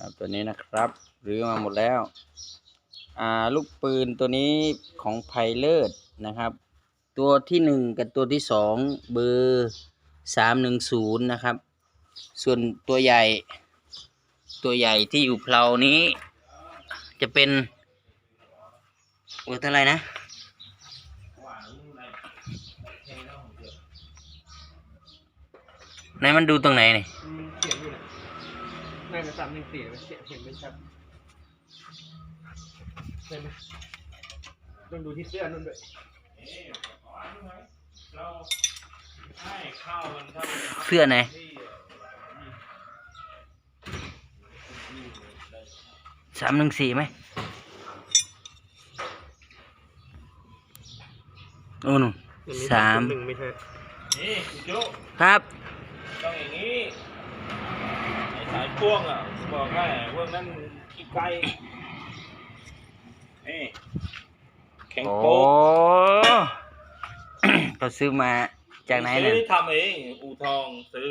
ครับตัวนี้นะครับรื้อมาหมดแล้วอ่าลูกปืนตัวนี้ของไพเลิศนะครับ ตัวที่หนึ่งกับตัวที่สองเบอร์สามหนึ่งศูนย์นะครับ ส่วนตัวใหญ่ ตัวใหญ่ที่อยู่เพลานี้ จะเป็นเบอร์เท่าไหรนะไหนมันดูตรงไหนนี่ อืมเขียนอยู่นะ น่าจะสามหนึ่งสี่นะเขียนเห็นไม่ชัดใช่ไหมต้องดูที่เสื้อนั่นด้วยเสื้อไหนสามหนึ่งสี่ไหมโอ้หนูสามหนึ่งไม่ใช่นี่คุณโจ้ครับต้องอย่างนี้ไอ้สาย พ่วงอะ บอกให้พวกนั้นขี้ไก่นี่แข็งโอ้โป๊กเราซื้อมาจากไหนซื้เนี่ยอทำเองอู่ทองซื้อ